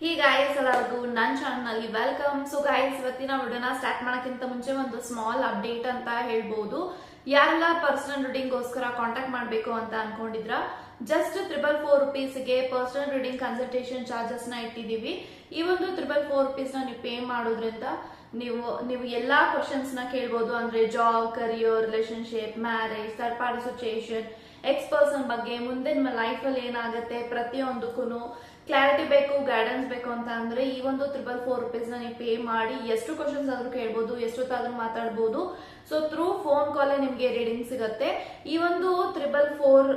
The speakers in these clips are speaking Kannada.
ಹೀ ಗಾಯಸ್ ಎಲ್ಲರಿಗೂ ನನ್ನ ಚಾನಲ್ನಲ್ಲಿ ವೆಲ್ಕಮ್ ಸೊ ಗಾಯಸ್ ಇವತ್ತಿನ ವಿಡಿಯೋನ ಸ್ಟಾರ್ಟ್ ಮಾಡೋಕ್ಕಿಂತ ಮುಂಚೆ ಒಂದು ಸ್ಮಾಲ್ ಅಪ್ಡೇಟ್ ಅಂತ ಹೇಳ್ಬೋದು. ಯಾರೆಲ್ಲ ಪರ್ಸನಲ್ ರೀಡಿಂಗ್ಗೋಸ್ಕರ ಕಾಂಟ್ಯಾಕ್ಟ್ ಮಾಡಬೇಕು ಅಂತ ಅನ್ಕೊಂಡಿದ್ರ ಜಸ್ಟ್ ತ್ರಿಬಲ್ ಫೋರ್ ರುಪೀಸ್ಗೆ ಪರ್ಸನಲ್ ರೀಡಿಂಗ್ ಕನ್ಸಲ್ಟೇಷನ್ ಚಾರ್ಜಸ್ನ ಇಟ್ಟಿದ್ದೀವಿ. ಈ ಒಂದು ತ್ರಿಬಲ್ ಫೋರ್ ರುಪೀಸ್ನ ನೀವು ಪೇ ಮಾಡೋದ್ರಿಂದ ನೀವು ನೀವು ಎಲ್ಲಾ ಕ್ವಶನ್ಸ್ನ ಕೇಳ್ಬೋದು. ಅಂದ್ರೆ job career relationship marriage third party situation ex person ಬಗ್ಗೆ ಮುಂದೆ ನಿಮ್ಮ ಲೈಫಲ್ಲಿ ಏನಾಗುತ್ತೆ ಪ್ರತಿಯೊಂದಕ್ಕೂ ಕ್ಲಾರಿಟಿ ಬೇಕು ಗೈಡೆನ್ಸ್ ಬೇಕು ಅಂತ ಅಂದ್ರೆ ಈ ಒಂದು ತ್ರಿಬಲ್ ಫೋರ್ ರುಪೀಸ್ ನೀವು ಪೇ ಮಾಡಿ, ಎಷ್ಟು ಕ್ವಶನ್ಸ್ ಆದ್ರೂ ಕೇಳ್ಬೋದು, ಎಷ್ಟೊತ್ತಾದ್ರೂ ಮಾತಾಡ್ಬೋದು. ಸೊ ಥ್ರೂ ಫೋನ್ ಕಾಲೇ ನಿಮಗೆ ರೀಡಿಂಗ್ ಸಿಗುತ್ತೆ. ಈ ಒಂದು ತ್ರಿಬಲ್ ಫೋರ್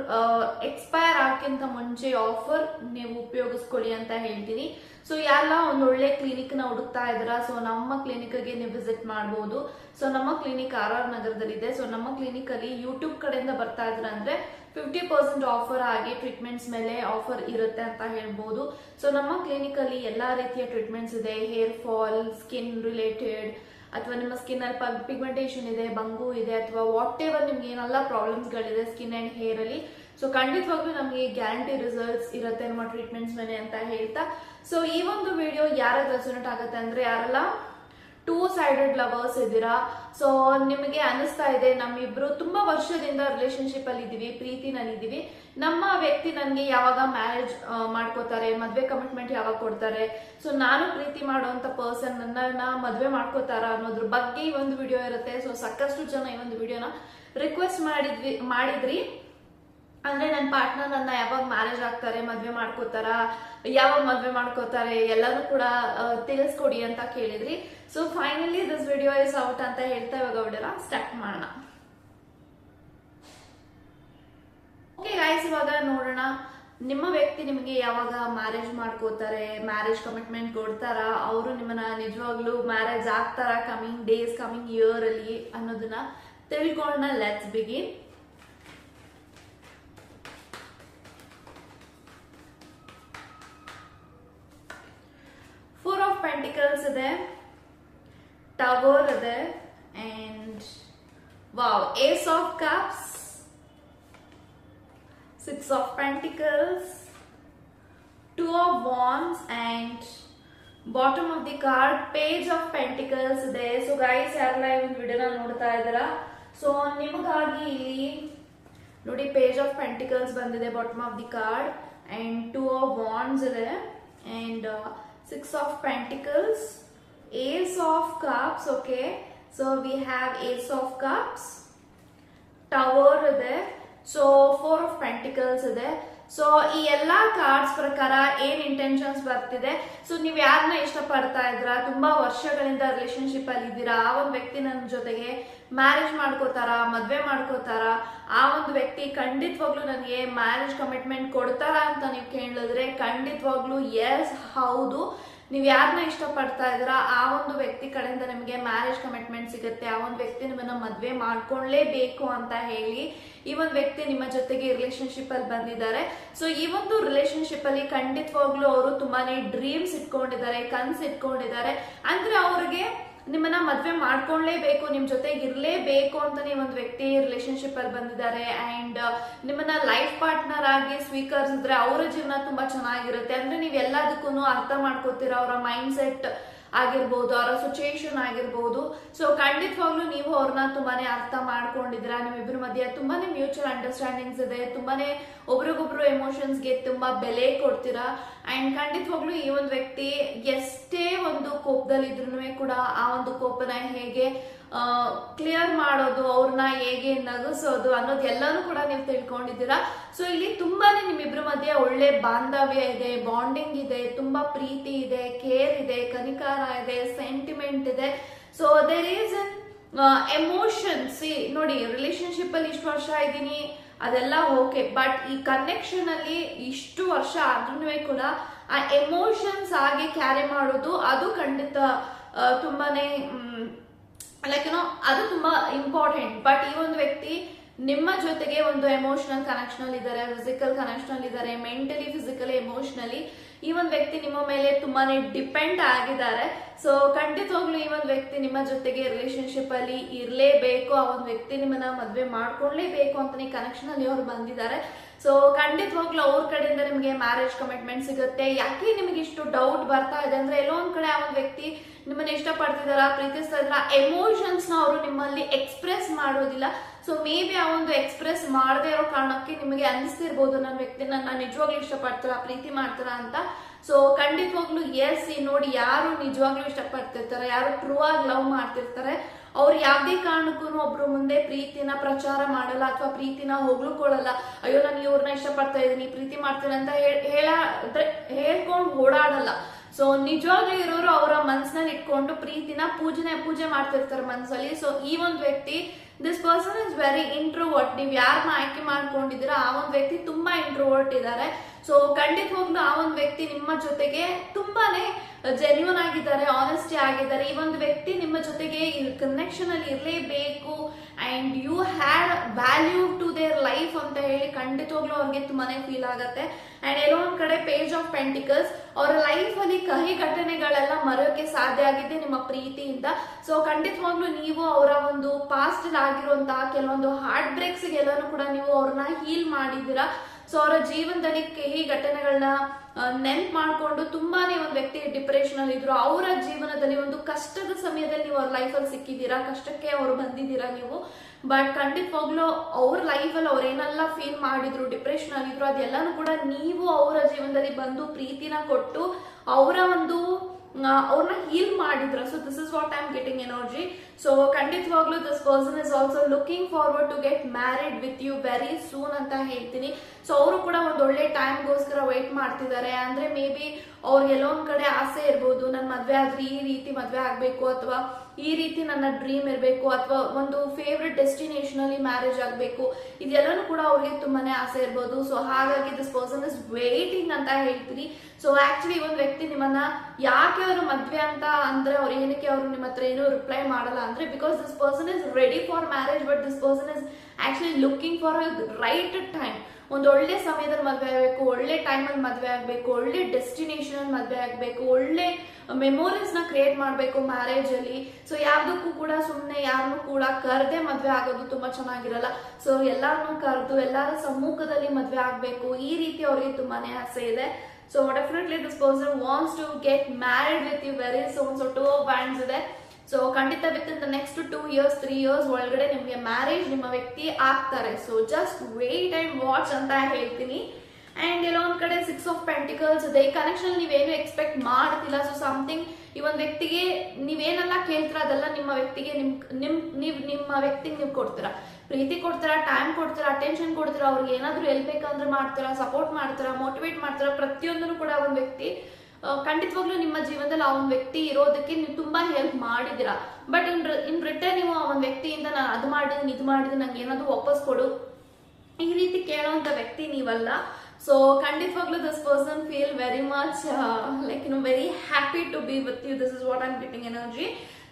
ಎಕ್ಸ್ಪೈರ್ ಆಗಕ್ಕಿಂತ ಮುಂಚೆ ಆಫರ್ ನೀವು ಉಪಯೋಗಿಸ್ಕೊಳ್ಳಿ ಅಂತ ಹೇಳ್ತೀನಿ. ಸೊ ಯಾರೆಲ್ಲ ಒಂದು ಒಳ್ಳೆ ಕ್ಲಿನಿಕ್ನ ಹುಡುಕ್ತಾ ಇದ್ದೀರಾ ಸೊ ನಮ್ಮ ಕ್ಲಿನಿಕ್ಗೆ ನೀವು ವಿಸಿಟ್ ಮಾಡಬಹುದು ಸೊ ನಮ್ಮ ಕ್ಲಿನಿಕ್ ಆರ್ ಆರ್ ನಗರದಲ್ಲಿದೆ ಸೊ ನಮ್ಮ ಕ್ಲಿನಿಕ್ ಅಲ್ಲಿ ಯೂಟ್ಯೂಬ್ ಕಡೆಯಿಂದ ಬರ್ತಾ ಇದ್ರ ಅಂದ್ರೆ ಫಿಫ್ಟಿ ಪರ್ಸೆಂಟ್ ಆಫರ್ ಆಗಿ ಟ್ರೀಟ್ಮೆಂಟ್ಸ್ ಮೇಲೆ ಆಫರ್ ಇರುತ್ತೆ ಅಂತ ಹೇಳ್ಬೋದು. ಸೊ ನಮ್ಮ ಕ್ಲಿನಿಕ್ ಅಲ್ಲಿ ಎಲ್ಲಾ ರೀತಿಯ ಟ್ರೀಟ್ಮೆಂಟ್ಸ್ ಇದೆ. ಹೇರ್ ಫಾಲ್ ಸ್ಕಿನ್ ರಿಲೇಟೆಡ್ ಅಥವಾ ನಿಮ್ಮ ಸ್ಕಿನ್ ಅಲ್ಲಿ ಪಿಗ್ಮೆಂಟೇಷನ್ ಇದೆ, ಬಂಗು ಇದೆ, ಅಥವಾ ವಾಟ್ ಎವರ್ ನಿಮ್ಗೆ ಏನೆಲ್ಲ ಪ್ರಾಬ್ಲಮ್ಸ್ ಗಳಿದೆ ಸ್ಕಿನ್ ಅಂಡ್ ಹೇರ್ ಅಲ್ಲಿ ಸೊ ಖಂಡಿತವಾಗ್ಲೂ ನಮಗೆ ಗ್ಯಾರಂಟಿ ರಿಸಲ್ಟ್ಸ್ ಇರುತ್ತೆ ನಮ್ಮ ಟ್ರೀಟ್ಮೆಂಟ್ಸ್ ಮೇಲೆ ಅಂತ ಹೇಳ್ತಾ. ಸೊ ಈ ಒಂದು ವಿಡಿಯೋ ಯಾರಾಗ ರೆಸೋನೇಟ್ ಆಗುತ್ತೆ ಅಂದ್ರೆ ಯಾರೆಲ್ಲ ಟೂ ಸೈಡೆಡ್ ಲವರ್ಸ್ ಇದ್ದೀರಾ? ಸೊ ನಿಮಗೆ ಅನಿಸ್ತಾ ಇದೆ, ನಮ್ಮಿಬ್ರು ತುಂಬಾ ವರ್ಷದಿಂದ ರಿಲೇಶನ್ಶಿಪ್ ಅಲ್ಲಿ ಇದೀವಿ ಪ್ರೀತಿ ಇದೀವಿ ನಮ್ಮ ವ್ಯಕ್ತಿ ನನಗೆ ಯಾವಾಗ ಮ್ಯಾರೇಜ್ ಮಾಡ್ಕೋತಾರೆ, ಮದ್ವೆ ಕಮಿಟ್ಮೆಂಟ್ ಯಾವಾಗ ಕೊಡ್ತಾರೆ? ಸೊ ನಾನು ಪ್ರೀತಿ ಮಾಡುವಂತ ಪರ್ಸನ್ ನನ್ನ ಮದ್ವೆ ಮಾಡ್ಕೋತಾರ ಅನ್ನೋದ್ರ ಬಗ್ಗೆ ಈ ಒಂದು ವಿಡಿಯೋ ಇರುತ್ತೆ. ಸೊ ಸಾಕಷ್ಟು ಜನ ಈ ಒಂದು ವಿಡಿಯೋನ ರಿಕ್ವೆಸ್ಟ್ ಮಾಡಿದ್ವಿ, ಮಾಡಿದ್ರಿ. ಅಂದ್ರೆ ನನ್ನ ಪಾರ್ಟ್ನರ್ ನನ್ನ ಯಾವಾಗ ಮ್ಯಾರೇಜ್ ಆಗ್ತಾರೆ, ಮದ್ವೆ ಮಾಡ್ಕೋತಾರ, ಯಾವಾಗ ಮದ್ವೆ ಮಾಡ್ಕೋತಾರೆ, ಎಲ್ಲಾನು ಕೂಡ ತಿಳಿಸ್ಕೊಡಿ ಅಂತ ಕೇಳಿದ್ರಿ. So finally this video is out ಅಂತ ಹೇಳ್ತಾ ಇವಾಗ ವಿಡಿಯೋ ಸ್ಟಾರ್ಟ್ ಮಾಡೋಣ. ಓಕೆ ಗಾಯ್ಸ್ ಇವಾಗ ನೋಡೋಣ. ನಿಮ್ಮ ವ್ಯಕ್ತಿ ನಿಮಗೆ ಯಾವಾಗ ಮ್ಯಾರೇಜ್ ಮಾಡ್ಕೋತಾರೆ ಮ್ಯಾರೇಜ್ ಕಮಿಟ್ಮೆಂಟ್ ಕೊಡ್ತಾರ, ಅವರು ನಿಮ್ಮನ್ನ ನಿಜವಾಗ್ಲೂ ಮ್ಯಾರೇಜ್ ಆಗ್ತಾರ ಕಮಿಂಗ್ ಡೇಸ್ ಕಮಿಂಗ್ ಇಯರ್ ಅಲ್ಲಿ ಅನ್ನೋದನ್ನ ತಿಳ್ಕೊಳ್ಳೋಣ. ಲೆಟ್ಸ್ ಬಿಗಿನ್ ಪೆಂಟಿಕಲ್ಸ್ ಇದೆ ಟವರ್ ಇದೆ and wow ace of cups six of pentacles two of wands and bottom of the card page of pentacles ಇದೆ. ಸೊ ಗೈಸ್ ಯಾರೆಲ್ಲ ಈ ಒಂದು ವಿಡಿಯೋನ ನೋಡ್ತಾ ಇದ್ದೀರಾ? ಸೊ ನಿಮಗಾಗಿ ಇಲ್ಲಿ ನೋಡಿ ಪೇಜ್ ಆಫ್ ಪೆಂಟಿಕಲ್ಸ್ ಬಂದಿದೆ bottom of the card and two of wands ಇದೆ. And six of pentacles. Ace of cups okay. So we have ace of cups. Tower there. So four of pentacles there. So ಈ ಎಲ್ಲಾ ಕಾರ್ಡ್ಸ್ ಪ್ರಕಾರ ಏನ್ ಇಂಟೆನ್ಷನ್ಸ್ ಬರ್ತಿದೆ? ಸೊ ನೀವ್ ಯಾರನ್ನ ಇಷ್ಟಪಡ್ತಾ ಇದ್ರ ತುಂಬಾ ವರ್ಷಗಳಿಂದ ರಿಲೇಶನ್ಶಿಪ್ ಅಲ್ಲಿ ಇದ್ದೀರಾ? ಆ ಒಂದು ವ್ಯಕ್ತಿ ನನ್ನ ಜೊತೆಗೆ ಮ್ಯಾರೇಜ್ ಮಾಡ್ಕೋತಾರ? ಮದ್ವೆ ಮಾಡ್ಕೋತಾರ? ಆ ಒಂದು ವ್ಯಕ್ತಿ ಖಂಡಿತವಾಗ್ಲೂ ನನಗೆ ಮ್ಯಾರೇಜ್ ಕಮಿಟ್ಮೆಂಟ್ ಕೊಡ್ತಾರ ಅಂತ ನೀವು ಕೇಳಿದ್ರೆ ಖಂಡಿತವಾಗ್ಲೂ ಎಸ್ ಹೌದು. ನೀವು ಯಾರನ್ನ ಇಷ್ಟಪಡ್ತಾ ಇದ್ದೀರಾ, ಆ ಒಂದು ವ್ಯಕ್ತಿ ಕಡೆಯಿಂದ ನಿಮಗೆ ಮ್ಯಾರೇಜ್ ಕಮಿಟ್ಮೆಂಟ್ ಸಿಗುತ್ತೆ, ಆ ಒಂದು ವ್ಯಕ್ತಿ ನಿಮ್ಮನ್ನ ಮದುವೆ ಮಾಡ್ಕೊಳ್ಳೇಬೇಕು ಅಂತ ಹೇಳಿ ಈ ಒಂದು ವ್ಯಕ್ತಿ ನಿಮ್ಮ ಜೊತೆಗೆ ರಿಲೇಶನ್ಶಿಪ್ ಅಲ್ಲಿ ಬಂದಿದ್ದಾರೆ. ಸೊ ಈ ಒಂದು ರಿಲೇಶನ್ಶಿಪ್ ಅಲ್ಲಿ ಖಂಡಿತವಾಗ್ಲೂ ಅವರು ತುಂಬಾನೇ ಡ್ರೀಮ್ಸ್ ಇಟ್ಕೊಂಡಿದ್ದಾರೆ, ಕನ್ಸ್ ಇಟ್ಕೊಂಡಿದ್ದಾರೆ. ಅಂದ್ರೆ ಅವ್ರಿಗೆ ನಿಮ್ಮನ್ನ ಮದ್ವೆ ಮಾಡ್ಕೊಳ್ಳೇಬೇಕು ನಿಮ್ ಜೊತೆಗೆ ಇರ್ಲೇಬೇಕು ಅಂತಾನೆ ಒಂದು ವ್ಯಕ್ತಿ ರಿಲೇಶನ್ಶಿಪ್ ಅಲ್ಲಿ ಬಂದಿದ್ದಾರೆ. ಅಂಡ್ ನಿಮ್ಮನ್ನ ಲೈಫ್ ಪಾರ್ಟ್ನರ್ ಆಗಿ ಸ್ವೀಕರಿಸಿದ್ರೆ ಅವರ ಜೀವನ ತುಂಬಾ ಚೆನ್ನಾಗಿರುತ್ತೆ. ಅಂದ್ರೆ ನೀವ್ ಎಲ್ಲದಕ್ಕೂ ಅರ್ಥ ಮಾಡ್ಕೋತೀರ, ಅವರ ಮೈಂಡ್ ಸೆಟ್ ಆಗಿರ್ಬೋದು, ಅವರ ಸಿಚುಯೇಷನ್ ಆಗಿರ್ಬೋದು. ಸೊ ಖಂಡಿತವಾಗ್ಲೂ ನೀವು ಅವ್ರನ್ನ ತುಂಬಾನೇ ಅರ್ಥ ಮಾಡ್ಕೊಂಡಿದ್ದೀರಾ. ನಿಮ್ಮಿಬ್ಬರ ಮಧ್ಯೆ ತುಂಬಾನೇ ಮ್ಯೂಚುವಲ್ ಅಂಡರ್ಸ್ಟ್ಯಾಂಡಿಂಗ್ಸ್ ಇದೆ. ತುಂಬಾನೇ ಒಬ್ರಿಗೊಬ್ರು ಎಮೋಷನ್ಸ್ಗೆ ತುಂಬಾ ಬೆಲೆ ಕೊಡ್ತೀರಾ. ಅಂಡ್ ಖಂಡಿತವಾಗ್ಲೂ ಈ ಒಂದು ವ್ಯಕ್ತಿ ಎಷ್ಟೇ ಒಂದು ಕೋಪದಲ್ಲಿ ಇದ್ರೂ ಕೂಡ ಆ ಒಂದು ಕೋಪನ ಹೇಗೆ ಕ್ಲಿಯರ್ ಮಾಡೋದು, ಅವ್ರನ್ನ ಹೇಗೆ ನಗಿಸೋದು ಅನ್ನೋದು ಎಲ್ಲಾನು ಕೂಡ ನೀವು ತಿಳ್ಕೊಂಡಿದ್ದೀರಾ? ಸೊ ಇಲ್ಲಿ ತುಂಬಾನೇ ನಿಮ್ಮಿಬ್ಬರ ಮಧ್ಯೆ ಒಳ್ಳೆ ಬಾಂಧವ್ಯ ಇದೆ ಬಾಂಡಿಂಗ್ ಇದೆ, ತುಂಬಾ ಪ್ರೀತಿ ಇದೆ ಕೇರ್ ಇದೆ, ಕನಿಕಾರ ಇದೆ ಸೆಂಟಿಮೆಂಟ್ ಇದೆ. So there is an emotions ನೋಡಿ ರಿಲೇಶನ್ಶಿಪ್ ಅಲ್ಲಿ ಇಷ್ಟು ವರ್ಷ ಇದ್ದೀನಿ, ಅದೆಲ್ಲ ಓಕೆ ಬಟ್ ಈ ಕನೆಕ್ಷನ್ ಅಲ್ಲಿ ಇಷ್ಟು ವರ್ಷ ಆದ್ರೂ ಕೂಡ ಆ ಎಮೋಷನ್ಸ್ ಆಗಿ ಕ್ಯಾರಿ ಮಾಡೋದು, ಅದು ಖಂಡಿತ ತುಂಬಾನೇ ಲೈಕ್ ಏನೋ ಅದು ತುಂಬಾ ಇಂಪಾರ್ಟೆಂಟ್ ಬಟ್ ಈ ಒಂದು ವ್ಯಕ್ತಿ ನಿಮ್ಮ ಜೊತೆಗೆ ಒಂದು ಎಮೋಷನಲ್ ಕನೆಕ್ಷನ್ ಅಲ್ಲಿ ಇದ್ದಾರೆ ಫಿಸಿಕಲ್ ಕನೆಕ್ಷನ್ ಅಲ್ಲಿ ಇದ್ದಾರೆ ಮೆಂಟಲಿ ಫಿಸಿಕಲಿ ಎಮೋಷನಲಿ ಈ ಒಂದು ವ್ಯಕ್ತಿ ನಿಮ್ಮ ಮೇಲೆ ತುಂಬಾನೇ ಡಿಪೆಂಡ್ ಆಗಿದ್ದಾರೆ. ಸೊ ಖಂಡಿತವಾಗ್ಲೂ ಈ ಒಂದು ವ್ಯಕ್ತಿ ನಿಮ್ಮ ಜೊತೆಗೆ ರಿಲೇಶನ್ಶಿಪ್ ಅಲ್ಲಿ ಇರಲೇಬೇಕು. ಆ ಒಂದು ವ್ಯಕ್ತಿ ನಿಮ್ಮನ್ನ ಮದುವೆ ಮಾಡ್ಕೊಳ್ಲೇಬೇಕು ಅಂತಾನೆ ಕನೆಕ್ಷನ್ ಅಲ್ಲಿ ಅವ್ರು ಬಂದಿದ್ದಾರೆ. ಸೊ ಖಂಡಿತವಾಗ್ಲೂ ಅವ್ರ ಕಡೆಯಿಂದ ನಿಮಗೆ ಮ್ಯಾರೇಜ್ ಕಮಿಟ್ಮೆಂಟ್ ಸಿಗುತ್ತೆ. ಯಾಕೆ ನಿಮಗೆ ಇಷ್ಟು ಡೌಟ್ ಬರ್ತಾ ಇದೆ ಅಂದ್ರೆ, ಎಲ್ಲೋ ಒಂದ್ ಕಡೆ ಆ ಒಂದು ವ್ಯಕ್ತಿ ನಿಮ್ಮನ್ನ ಇಷ್ಟಪಡ್ತಿದಾರ, ಪ್ರೀತಿಸ್ತಾ ಇದ್ರ ಎಮೋಷನ್ಸ್ನ ಅವರು ನಿಮ್ಮಲ್ಲಿ ಎಕ್ಸ್ಪ್ರೆಸ್ ಮಾಡೋದಿಲ್ಲ. ಸೊ ಮೇ ಬಿ ಆ ಒಂದು ಎಕ್ಸ್ಪ್ರೆಸ್ ಮಾಡದೇ ಇರೋ ಕಾರಣಕ್ಕೆ ನಿಮಗೆ ಅನಿಸ್ತಿರ್ಬೋದು ನನ್ನ ವ್ಯಕ್ತಿ ನನ್ನ ನಿಜವಾಗ್ಲೂ ಇಷ್ಟಪಡ್ತಾರ, ಪ್ರೀತಿ ಮಾಡ್ತಾರ ಅಂತ. ಸೊ ಖಂಡಿತವಾಗ್ಲೂ ಎಸ್ ನೋಡಿ ಯಾರು ನಿಜವಾಗ್ಲೂ ಇಷ್ಟಪಡ್ತಿರ್ತಾರೆ, ಯಾರು ಟ್ರೂ ಆಗಿ ಲವ್ ಮಾಡ್ತಿರ್ತಾರೆ. ಅವ್ರು ಯಾವ್ದೇ ಕಾರಣಕ್ಕೂ ಒಬ್ರು ಮುಂದೆ ಪ್ರೀತಿನ ಪ್ರಚಾರ ಮಾಡಲ್ಲ ಅಥವಾ ಪ್ರೀತಿನ ಹೊಗಳ್ಕೊಳ್ಳಲ್ಲ ಅಯ್ಯೋ, ನಾನು ಇವ್ರನ್ನ ಇಷ್ಟಪಡ್ತಾ ಇದ್ದೀನಿ ಪ್ರೀತಿ ಮಾಡ್ತೀನಿ ಅಂತ ಹೇಳ್- ಹೇಳ್ಕೊಂಡು ಓಡಾಡಲ್ಲ. ಸೊ ನಿಜವಾಗ್ಲೂ ಇರೋರು ಅವರ ಮನ್ಸಿನಲ್ಲಿ ಇಟ್ಕೊಂಡು ಪ್ರೀತಿನ ಪೂಜನೆ, ಪೂಜೆ ಮಾಡ್ತಿರ್ತಾರೆ ಮನ್ಸಲ್ಲಿ. ಸೊ ಈ ಒಂದು ವ್ಯಕ್ತಿ this person is very introvert ನೀವು ಯಾರನ್ನ ಆಯ್ಕೆ ಮಾಡ್ಕೊಂಡಿದ್ದೀರಾ, ಆ ಒಂದು ವ್ಯಕ್ತಿ ತುಂಬಾ ಇಂಟ್ರೋವರ್ಟ್ ಇದ್ದಾರೆ. ಸೊ ಖಂಡಿತವಾಗ್ಲೂ ಆ ಒಂದು ವ್ಯಕ್ತಿ ನಿಮ್ಮ ಜೊತೆಗೆ ತುಂಬಾನೇ ಜೆನ್ಯೂನ್ ಆಗಿದ್ದಾರೆ ಆನೆಸ್ಟಿ ಆಗಿದ್ದಾರೆ. ಈ ಒಂದು ವ್ಯಕ್ತಿ ನಿಮ್ಮ ಜೊತೆಗೆ ಕನೆಕ್ಷನ್ ಅಲ್ಲಿ ಇರಲೇಬೇಕು. And you had value to their life ಅಂತ ಹೇಳಿ ಖಂಡಿತವಾಗ್ಲೂ ಅವ್ರಿಗೆ ತುಂಬಾನೇ ಫೀಲ್ ಆಗುತ್ತೆ. ಅಂಡ್ ಎಲ್ಲೋ ಒಂದ್ ಕಡೆ ಪೇಜ್ ಆಫ್ ಪೆಂಟಿಕಲ್ಸ್ ಅವರ ಲೈಫ್ ಅಲ್ಲಿ ಕಹಿ ಘಟನೆಗಳೆಲ್ಲ ಮರೆಯೋಕೆ ಸಾಧ್ಯ ಆಗಿದೆ ನಿಮ್ಮ ಪ್ರೀತಿಯಿಂದ. ಸೊ ಖಂಡಿತವಾಗ್ಲೂ ನೀವು ಅವರ ಒಂದು ಪಾಸ್ಟ್ ಆಗಿರುವಂತಹ ಕೆಲವೊಂದು ಹಾರ್ಟ್ ಬ್ರೇಕ್ಸ್ ಎಲ್ಲಾನು ಕೂಡ ನೀವು ಅವ್ರನ್ನ ಹೀಲ್ ಮಾಡಿದ್ದೀರಾ. ಸೊ ಅವರ ಜೀವನದಲ್ಲಿ ಕಹಿ ಘಟನೆಗಳನ್ನ ನೆನ್ಪ್ ಮಾಡ್ಕೊಂಡು ತುಂಬಾನೇ ಒಂದು ವ್ಯಕ್ತಿ ಡಿಪ್ರೆಷನ್ ಅಲ್ಲಿ ಇದ್ರು. ಅವರ ಜೀವನದಲ್ಲಿ ಒಂದು ಕಷ್ಟದ ಸಮಯದಲ್ಲಿ ನೀವು ಅವ್ರ ಲೈಫಲ್ಲಿ ಸಿಕ್ಕಿದ್ದೀರಾ? ಕಷ್ಟಕ್ಕೆ ಅವ್ರು ಬಂದಿದ್ದೀರಾ ನೀವು? ಬಟ್ ಖಂಡಿತವಾಗ್ಲೂ ಅವ್ರ ಲೈಫಲ್ಲಿ ಅವ್ರು ಏನೆಲ್ಲ ಫೀಲ್ ಮಾಡಿದ್ರು ಡಿಪ್ರೆಷನ್ ಆಗಿದ್ರು ಅದೆಲ್ಲಾನು ಕೂಡ ನೀವು ಅವರ ಜೀವನದಲ್ಲಿ ಬಂದು ಪ್ರೀತಿನ ಕೊಟ್ಟು ಅವರ ಒಂದು ಅವ್ರನ್ನ ಹೀಲ್ ಮಾಡಿದ್ರ. So this is what I am getting energy so ಖಂಡಿತವಾಗ್ಲೂ this person is also looking forward to get married with you very soon ಅಂತ ಹೇಳ್ತೀನಿ. ಸೊ ಅವರು ಕೂಡ ಒಂದು ಒಳ್ಳೆ ಟೈಮ್ಗೋಸ್ಕರ ವೆಯ್ಟ್ ಮಾಡ್ತಿದ್ದಾರೆ. ಅಂದ್ರೆ ಮೇ ಬಿ ಅವ್ರಿಗೆ ಎಲ್ಲೊಂದ್ ಕಡೆ ಆಸೆ ಇರ್ಬೋದು ನನ್ನ ಮದ್ವೆ ಆದ್ರೆ ಈ ರೀತಿ ಮದ್ವೆ ಆಗ್ಬೇಕು ಅಥವಾ ಈ ರೀತಿ ನನ್ನ ಡ್ರೀಮ್ ಇರಬೇಕು ಅಥವಾ ಒಂದು ಫೇವ್ರೆಟ್ ಡೆಸ್ಟಿನೇಷನ್ ಅಲ್ಲಿ ಮ್ಯಾರೇಜ್ ಆಗಬೇಕು, ಇದೆಲ್ಲನೂ ಕೂಡ ಅವ್ರಿಗೆ ತುಂಬಾನೇ ಆಸೆ ಇರ್ಬೋದು. ಸೊ ಹಾಗಾಗಿ ದಿಸ್ ಪರ್ಸನ್ ಇಸ್ ವೇಟಿಂಗ್ ಅಂತ ಹೇಳ್ತೀನಿ. ಸೊ ಆಕ್ಚುಲಿ ಒಂದು ವ್ಯಕ್ತಿ ನಿಮ್ಮನ್ನ ಯಾಕೆ ಅವರು ಮದ್ವೆ ಅಂತ ಅಂದ್ರೆ ಅವ್ರು ಏನಕ್ಕೆ ಅವರು ನಿಮ್ಮ ಹತ್ರ ಏನೂ ರಿಪ್ಲೈ ಮಾಡಲ್ಲ ಅಂದ್ರೆ because this person is ready for marriage but this person is actually looking for right time ಒಂದು ಒಳ್ಳೆ ಸಮಯದಲ್ಲಿ ಮದುವೆ ಆಗಬೇಕು, ಒಳ್ಳೆ ಟೈಮಲ್ಲಿ ಮದುವೆ ಆಗಬೇಕು, ಒಳ್ಳೆ ಡೆಸ್ಟಿನೇಷನ್ ಮದ್ವೆ ಆಗಬೇಕು, ಒಳ್ಳೆ ಮೆಮೊರೀಸ್ನ ಕ್ರಿಯೇಟ್ ಮಾಡಬೇಕು ಮ್ಯಾರೇಜ್ ಅಲ್ಲಿ. ಸೊ ಯಾವ್ದಕ್ಕೂ ಕೂಡ ಸುಮ್ಮನೆ ಯಾರನ್ನು ಕೂಡ ಕರೆದೇ ಮದುವೆ ಆಗೋದು ತುಂಬಾ ಚೆನ್ನಾಗಿರಲ್ಲ. ಸೊ ಎಲ್ಲರನ್ನೂ ಕರೆದು, ಎಲ್ಲರ ಸಮ್ಮುಖದಲ್ಲಿ ಮದುವೆ ಆಗಬೇಕು. ಈ ರೀತಿ ಅವರಿಗೆ ತುಂಬಾನೇ ಆಸೆ ಇದೆ. So definitely this person wants to get married with you very soon so two wands ಇದೆ. ಸೊ ಖಂಡಿತ with next two years three years ಒಳಗಡೆ ನಿಮಗೆ ಮ್ಯಾರೇಜ್ ನಿಮ್ಮ ವ್ಯಕ್ತಿ ಆಗ್ತಾರೆ. So just wait and watch ಅಂತ ಹೇಳ್ತೀನಿ. ಅಂಡ್ ಒಂದ್ ಕಡೆ ಸಿಕ್ಸ್ ಆಫ್ ಪೆಂಟಿಕಲ್ಸ್ ಇದೆ. ಈ ಕನೆಕ್ಷನ್ ನೀವೇನು ಎಕ್ಸ್ಪೆಕ್ಟ್ ಮಾಡ್ತಿಲ್ಲ. ಸೊ ಸಮಥಿಂಗ್ ಈ ಒಂದು ವ್ಯಕ್ತಿಗೆ ನೀವೇನೆಲ್ಲ ಕೇಳ್ತೀರ ಅದೆಲ್ಲ ನಿಮ್ಮ ವ್ಯಕ್ತಿಗೆ ನಿಮ್ ನಿಮ್, ನೀವು, ನಿಮ್ಮ ವ್ಯಕ್ತಿಗೆ ನೀವು ಕೊಡ್ತೀರಾ. ಪ್ರೀತಿ ಕೊಡ್ತೀರಾ ಟೈಮ್ ಕೊಡ್ತೀರಾ ಅಟೆನ್ಷನ್ ಕೊಡ್ತೀರ, ಅವ್ರಿಗೆ ಏನಾದರೂ ಎಲ್ಲಿ ಬೇಕಂದ್ರೆ ಮಾಡ್ತೀರಾ ಸಪೋರ್ಟ್ ಮಾಡ್ತೀರಾ ಮೋಟಿವೇಟ್ ಮಾಡ್ತೀರಾ ಪ್ರತಿಯೊಂದನ್ನು ಕೂಡ ಒಂದು ವ್ಯಕ್ತಿ ಖಂಡಿತವಾಗ್ಲೂ ನಿಮ್ಮ ಜೀವನದಲ್ಲಿ ಆ ಒಂದು ವ್ಯಕ್ತಿ ಇರೋದಕ್ಕೆ ನೀವು ತುಂಬಾ ಹೆಲ್ಪ್ ಮಾಡಿದಿರಾ ಬಟ್ ಇನ್ ಇನ್ ರಿಟರ್ನ್ ನೀವು ಆ ಒಂದು ವ್ಯಕ್ತಿಯಿಂದ ನಾನು ಅದು ಮಾಡಿದ್ದೀನಿ ಇದು ಮಾಡಿದ್ದೀನಿ ನಂಗೆ ಏನಾದ್ರು ವಾಪಸ್ ಕೊಡು. ಈ ರೀತಿ ಕೇಳೋಂತ ವ್ಯಕ್ತಿ ನೀವಲ್ಲ. ಸೊ ಖಂಡಿತವಾಗ್ಲೂ this person feel very much like you very happy to be with you this is what I'm getting energy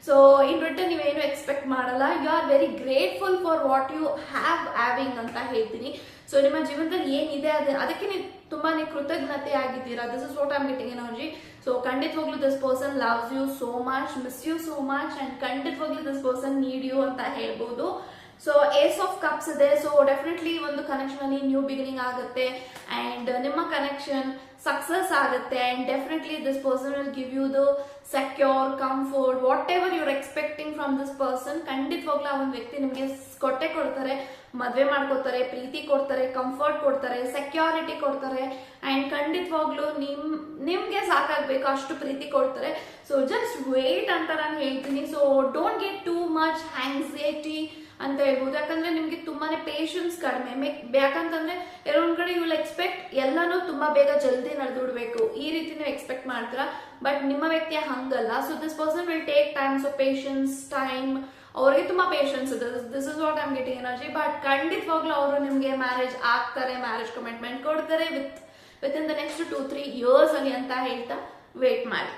so in return ನೀವೇನು ಎಕ್ಸ್ಪೆಕ್ಟ್ ಮಾಡಲ್ಲ. You are very grateful for what you have having ಅಂತ ಹೇಳ್ತೀನಿ. ಸೊ ನಿಮ್ಮ ಜೀವನದಲ್ಲಿ ಏನಿದೆ, ಅದ, ಅದಕ್ಕೆ ನೀವು ತುಂಬಾ ಕೃತಜ್ಞತೆ ಆಗಿದ್ದೀರಾ. This is what am getting energy so ಖಂಡಿತವಾಗ್ಲೂ this person loves you so much miss you so much and ಖಂಡಿತವಾಗ್ಲೂ ದಿಸ್ ಪರ್ಸನ್ ನೀಡ್ ಯು ಅಂತ ಹೇಳ್ಬೋದು. ಸೊ ಏಸ್ ಆಫ್ ಕಪ್ಸ್ ಇದೆ. ಸೊ ಡೆಫಿನೆಟ್ಲಿ ಒಂದು ಕನೆಕ್ಷನ್ ಅಲ್ಲಿ ನ್ಯೂ ಬಿಗಿನಿಂಗ್ ಆಗುತ್ತೆ. ಅಂಡ್ ನಿಮ್ಮ ಕನೆಕ್ಷನ್ ಸಕ್ಸಸ್ ಆಗುತ್ತೆ. And definitely this person will give you the secure comfort whatever you're expecting from this person ಖಂಡಿತವಾಗ್ಲೂ ಆ ಒಂದು ವ್ಯಕ್ತಿ ನಿಮಗೆ ಕೊಟ್ಟೆ ಕೊಡ್ತಾರೆ, ಮದುವೆ ಮಾಡ್ಕೋತಾರೆ ಪ್ರೀತಿ ಕೊಡ್ತಾರೆ ಕಂಫರ್ಟ್ ಕೊಡ್ತಾರೆ ಸೆಕ್ಯೂರಿಟಿ ಕೊಡ್ತಾರೆ. ಅಂಡ್ ಖಂಡಿತವಾಗ್ಲೂ ನಿಮ್, ನಿಮ್ಗೆ ಸಾಕಾಗಬೇಕು, ಅಷ್ಟು ಪ್ರೀತಿ ಕೊಡ್ತಾರೆ. ಸೊ ಜಸ್ಟ್ ವೇಟ್ ಅಂತ ನಾನು ಹೇಳ್ತೀನಿ. So don't get too much anxiety ಅಂತ ಹೇಳ್ಬೋದು. ಯಾಕಂದ್ರೆ ನಿಮ್ಗೆ ತುಂಬಾನೇ ಪೇಷನ್ಸ್ ಕಡಿಮೆ. ಯಾಕಂತಂದ್ರೆ ಎರಡೊಂದ್ ಕಡೆ ಯು ವಿಲ್ ಎಕ್ಸ್ಪೆಕ್ಟ್ ಎಲ್ಲಾನು ತುಂಬಾ ಬೇಗ ಜಲ್ದಿ ನಡೆದುಡ್ಬೇಕು ಈ ರೀತಿ ನೀವು ಎಕ್ಸ್ಪೆಕ್ಟ್ ಮಾಡ್ತೀರಾ. ಬಟ್ ನಿಮ್ಮ ವ್ಯಕ್ತಿಯ ಹಂಗಲ್ಲ. So this person will take time so patience time ಅವ್ರಿಗೆ ತುಂಬಾ ಪೇಷನ್ಸ್ ಇದೆ. This is what I'm getting energy but ಖಂಡಿತವಾಗ್ಲೂ ಅವರು ನಿಮ್ಗೆ ಮ್ಯಾರೇಜ್ ಆಗ್ತಾರೆ. ಮ್ಯಾರೇಜ್ ಕಮಿಟ್ಮೆಂಟ್ ಕೊಡ್ತಾರೆ. With with in the next two three years ಅಲ್ಲಿ ಅಂತ ಹೇಳ್ತಾ ವೇಟ್ ಮಾಡಿ.